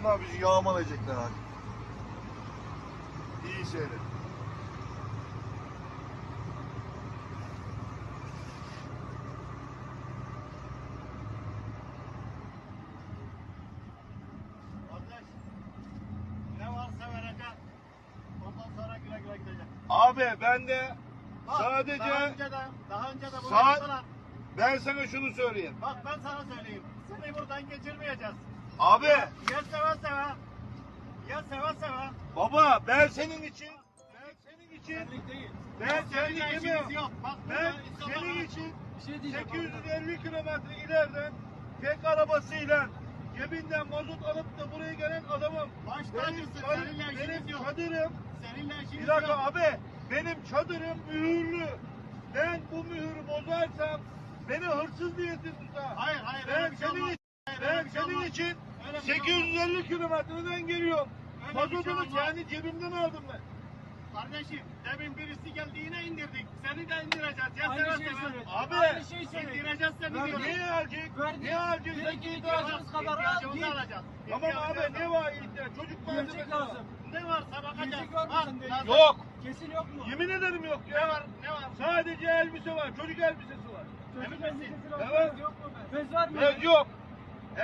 Bunlar bizi yağmalayacaklar abi. İyi seyret. Abi ben de Bak, Sadece- daha önce de, daha önce de bunu Saat- yaptılar. ben sana şunu söyleyeyim. Bak ben sana söyleyeyim. Seni buradan geçirmeyeceğiz. Abi Ya seve seve. Ya seve seve. baba ben senin için ben senin için değil. ben senin yok. Bak ben senin için Bir şey diyeceğim. 850 kilometre ileriden tek arabasıyla cebinden mazot alıp da buraya gelen adamım. Baş tacısın. Seninle işimiz benim yok. çadırım Seninle işimiz bir dakika yok. abi benim çadırım mühürlü. Ben bu mühürü bozarsam beni hırsız diye tutar. Hayır hayır. Ben şey senin için Hayır, ben şey senin için şey 850 kilometreden geliyorum. Öyle bir şey kendi cebimden aldım ben. Kardeşim demin birisi geldi yine indirdik. Seni de indireceğiz. Ya Aynı şeyi seve. söyledi. Abi, Aynı şeyi söyledi. İndireceğiz seni. Ben- diyorum. Niye alacak? Verdi. Niye alacak? Sen ihtiyacınız kadar al git. alacağız. Tamam abi ne var ihtiyaç? Çocuk Gerçek malzemesi lazım. var. Ne varsa bakacağız. Gerçek var mı Bak, sende? lazım. Yok. Kesin yok mu? Yemin ederim yok Ne ya. var? Ne var? Sadece elbise var. Çocuk elbisesi var. Çocuk elbisesi lazım. Evet. Yok mu? Bez var mı? Evet yok.